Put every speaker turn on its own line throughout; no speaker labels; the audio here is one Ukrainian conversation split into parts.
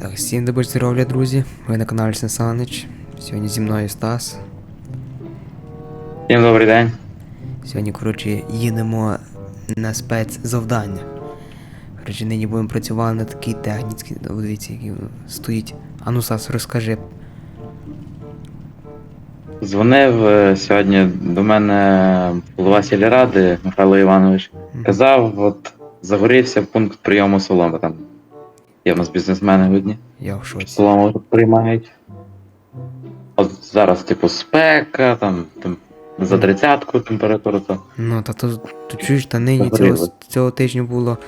Так, всім доброго здоров'я, друзі. Ви на каналі Сенсанич. Сьогодні зі мною Стас.
Всім добрий день.
Сьогодні, коротше, їдемо на спецзавдання. Коротше, нині будемо працювати на такій техніці. Дивіться, який стоїть. А ну, Стас, розкажи.
Дзвонив е, сьогодні до мене голова сільради Михайло Іванович. Казав, от загорівся пункт прийому соломи там. Є в нас бізнесмени видні.
Я в шоці.
Солому приймають. От зараз, типу, спека, там, там за тридцятку температура. То.
Ну, та то, то чуєш, та нині
Загоріло.
цього, цього тижня було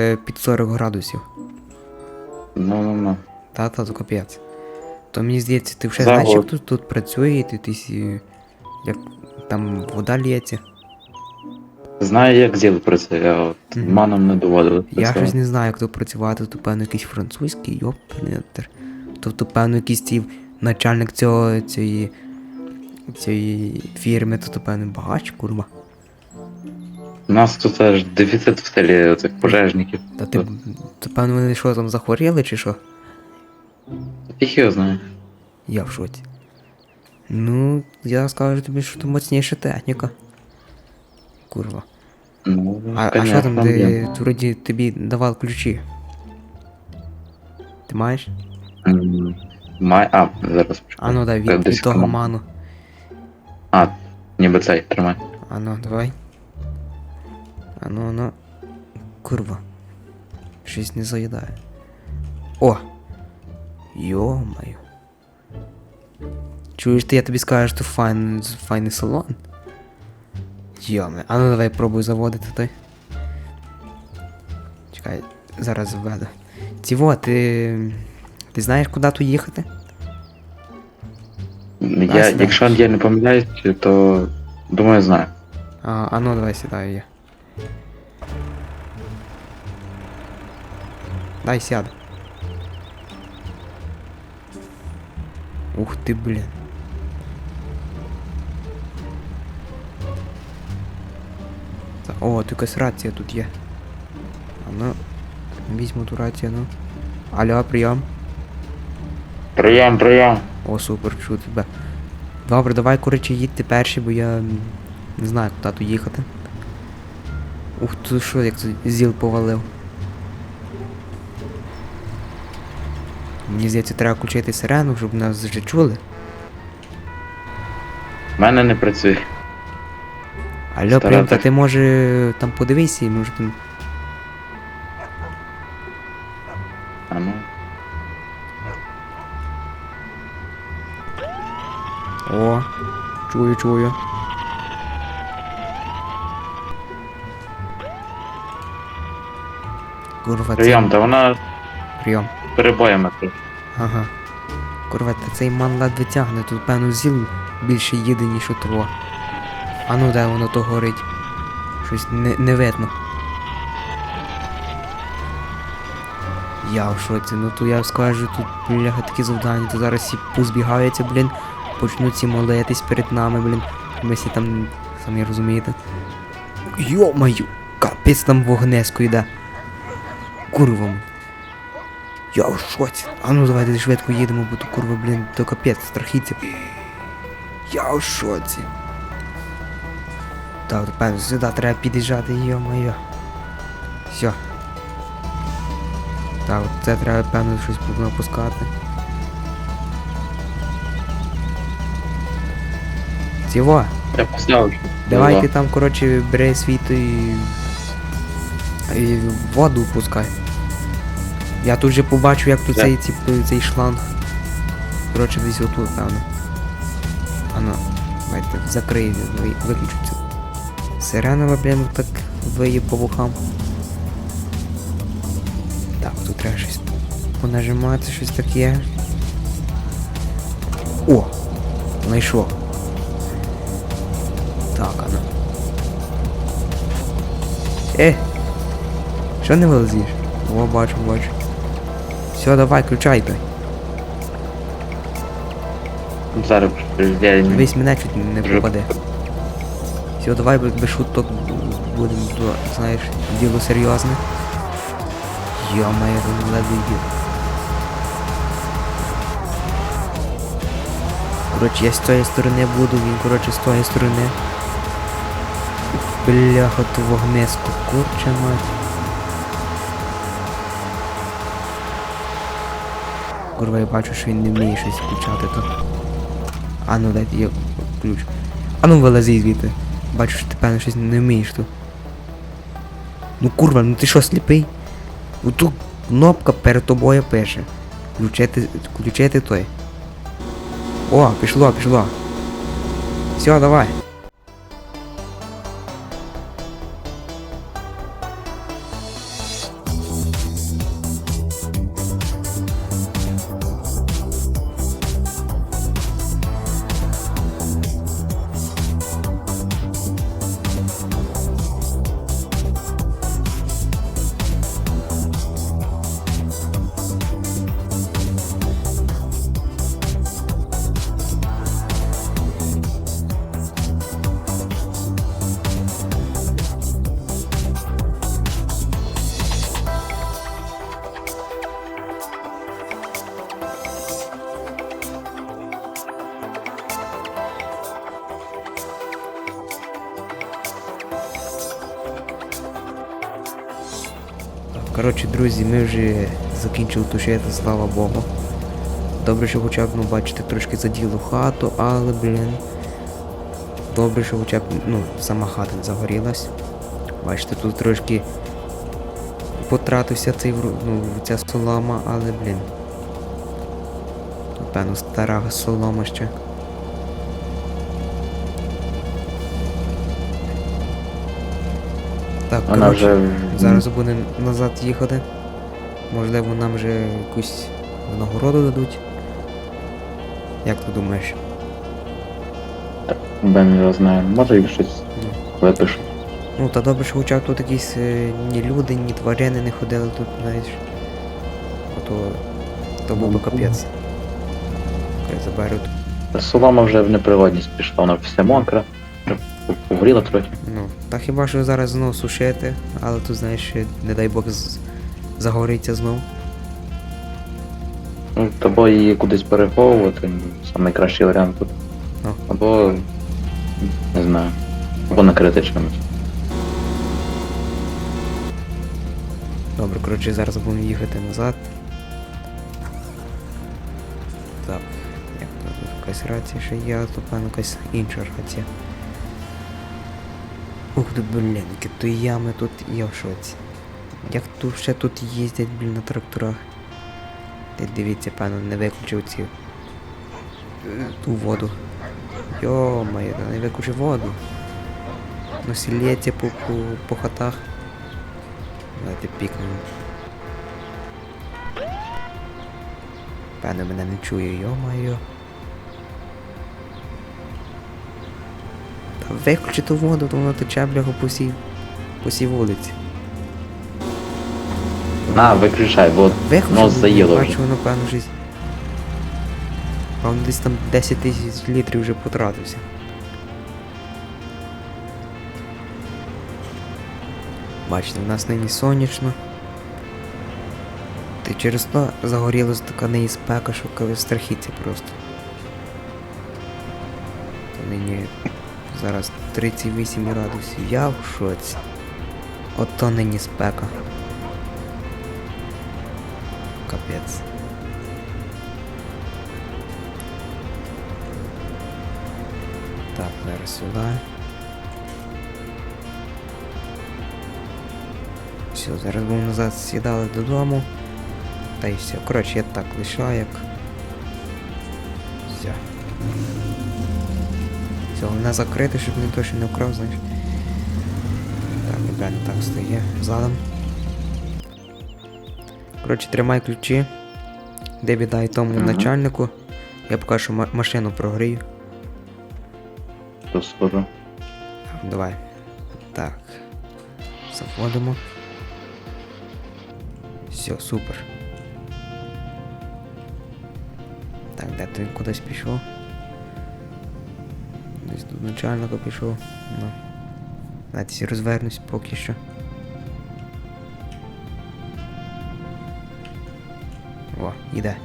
е, під 40 градусів.
Ну, ну, ну.
Та, та, то капець. То мені здається, ти вже знаєш, як тут, тут працює, і ти, ти сі- як там вода лється.
Знаю, як зіл працює, а от
Мгм.
маном не доводили.
Я щось не знаю, як тут працювати, то певно якийсь французький, йопнетер. Тобто, певно, якийсь цей начальник цього, цієї, цієї фірми, то, то певно багач, курва.
У нас тут аж дефіцит в селі цих пожежників.
Та ти, то певно, вони що там захворіли чи що?
Їх його знає.
Я в шоці. Ну, я скажу тобі, що то моцніша техніка. Курва.
Ну,
А, а
конечно,
що там,
є.
де вроді тобі давали ключі? Ти маєш?
М, Май. А, зараз почекай.
А ну дай
Та
від,
десь
від того
кому.
ману.
А, ніби цей, тримай.
А ну, давай. А ну, а ну. Курва. Щось не заїдає. О! Йо-маю. Чуєш ти, я тобі скажу, що файн, файний салон. Йоме. А ну давай пробуй заводити той. Чекай, зараз заведу. Цього, ти. Ти знаєш, куди тут їхати?
Я,
сідай.
якщо я не помиляюсь, то думаю, знаю.
А, а ну давай сідаю я. Дай сяду. Ух ти, блін. О, тут якась рація тут є. А ну. Візьму ту рацію, ну. Алло, прийом.
Прийом, прийом.
О, супер, чую тебе. Добре, давай, коротше, їдьте перші, бо я не знаю, куди тут їхати. Ух ти що, як це зіл повалив. Мені здається, треба включити сирену, щоб нас вже чули.
В мене не працює.
Алло, прям, та ти може там подивися, і може там.
А ну.
О, чую, чую. Курва, це...
Прийом, та вона
Прийом.
перебоями. трохи.
Ага. Курва, та цей ман ледве тягне, тут певно зіл більше їде, ніж у того. А ну де воно то горить? Щось не, не видно. Я в шоці, ну то я скажу, тут бляха такі завдання, то зараз всі позбігаються, блін, почнуть всі молитись перед нами, блін. Ми всі там, самі розумієте. Йо-маю, капець там вогнеско йде. Курва. Я в шоці. А ну давайте швидко їдемо, бо то курва, блін, то капець, страхіться. Я в шоці. Так, певно, сюди треба під'їжджати, йо-моє. Все. Так, це треба, певно, щось будемо опускати. Цього,
Я поставив. що-
давай
Ну,
ти там, коротше, бери світ і... і воду пускай. Я тут же побачу, як тут
Де?
цей, ці- цей шланг. Коротше, десь отут, певно. А ну, давайте закрий, ви- виключу цю. Сиренова, блін, так виє по вухам. Так, тут треба щось понажимати, щось таке. О! Знайшов. Так, а ну. Е! Що не вилазиш? О, бачу, бачу. Все, давай, включай той.
Зараз
Дивись, мене чуть не попаде. Все, давай без шуток будемо, знаєш, діло серйозне. Йо моє він ледве їде. Коротше, я з цієї сторони буду, він, короче, з тої сторони. Бляха, ту вогниску, курча мать. Курва, я бачу, що він не вміє щось включати тут. А ну дайте я ключ. А ну вилази звідти. Бачу, що ти певно щось не вмієш тут. Ну курва, ну ти що сліпий? Отут кнопка перед тобою пише. Включити, включити той. О, пішло, пішло. Все, давай. Коротше, друзі, ми вже закінчили тушити, слава Богу. Добре, що хоча б, ну, бачите, трошки заділо хату, але, блін. Добре, що хоча б, ну, сама хата загорілась. Бачите, тут трошки потратився цей, ну, ця солома, але, блін. Тут, певно, стара солома ще. Так,
Вона
коротше,
вже.
Зараз будемо назад їхати. Можливо, нам вже якусь нагороду дадуть. Як ти думаєш?
Ben його знає. Може їх щось
Ну.
випишу.
Ну та добре, що хоча б тут якісь е, ні люди, ні тварини не ходили тут навіть. А то, то був би
Ну,
капець. Заберуть.
Солома вже в непригодність пішла, вона вся мокра, вже трохи.
Ну, та хіба що зараз знову сушити, але тут знаєш, не дай Бог з... загориться знов.
Ну, Тобо її кудись переховувати, ну, сам найкращий варіант тут.
Ну.
Або. не знаю. Або накрити чимось.
Добре, коротше, зараз будемо їхати назад. Так, як тут тут якась рація ще є, а то певно якась інша рація. Ух ти, блінки, то ями тут я в шоці. Як тут ще тут їздять, блін, на тракторах. Ти дивіться, певно, не виключив ці. е, Ту воду. Йо-моє, та не виключив воду. Ну сілється по, по, по хатах. Давайте пікнемо. Певно мене не чує, йо-моє. Та виключи ту воду, то воно тече бляху по всій, по всій вулиці.
На, виключай, бо нос заїло
бачу,
вже.
воно певно щось. Певно десь там 10 тисяч літрів вже потратився. Бачите, в нас нині сонячно. Та й через то загорілась така неї спека, що коли страхіття просто. То нині зараз 38 градусів. Я в шоці. Ото нині спека. Капець. Так, зараз сюди. Все, зараз будемо назад сідали додому. Та й все. Коротше, я так лишаю, як. Все. Все, вона закрита, щоб ніхто точно не вкрав, знаєш. Так, ребята, так стає. Задом. Коротше, тримай ключі. Де віддай тому
Ага.
начальнику. Я поки що ма- машину прогрію.
То схожу.
Давай. Так. Заводимо. Все, супер. Так, де ти кудись пішов? Десь тут начальника пішов. Ну. Давайте розвернусь поки що. О, іде.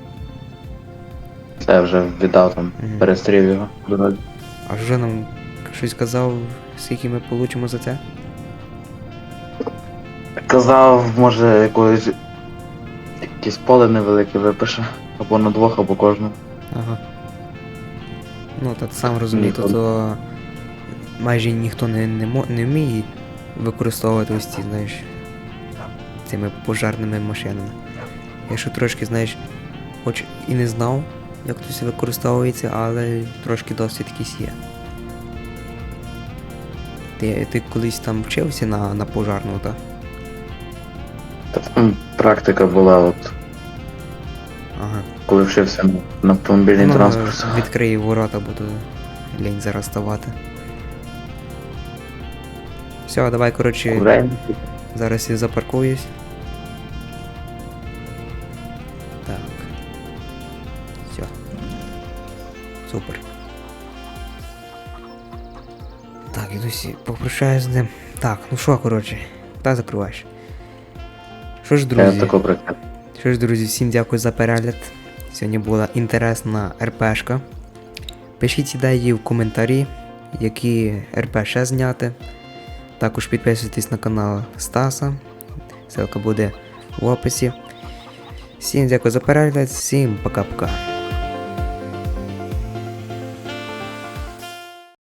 Це вже віддав там,
Мгм.
перестрів його.
А вже нам щось казав, скільки ми получимо за це?
Казав, може, якоїсь якесь поле невелике випише. Або на двох, або кожну.
Ага. Ну, та сам розумієш, то, то майже ніхто не, не, не вміє використовувати ось ці, знаєш, цими пожарними машинами. Я ще трошки, знаєш, хоч і не знав, як все використовується, але трошки досвід якийсь є. Ти, ти колись там вчився на, на пожарну, так?
Практика була, от,
Ага.
коли вчився на, автомобільний
Ну,
транспорт.
Відкрию ворота, буду лінь зараз ставати. Все, давай, коротше, зараз я запаркуюсь. Так. Все. Супер. Так, ідусь, попрощаюсь з ним. Так, ну що, коротше, та закриваєш. Що ж, друзі? Що ж, друзі, всім дякую за перегляд. Сьогодні була інтересна РПшка. Пишіть ідеї в коментарі, які РП ще зняти. Також підписуйтесь на канал Стаса. Ссылка буде в описі. Всім дякую за перегляд, всім пока-пока.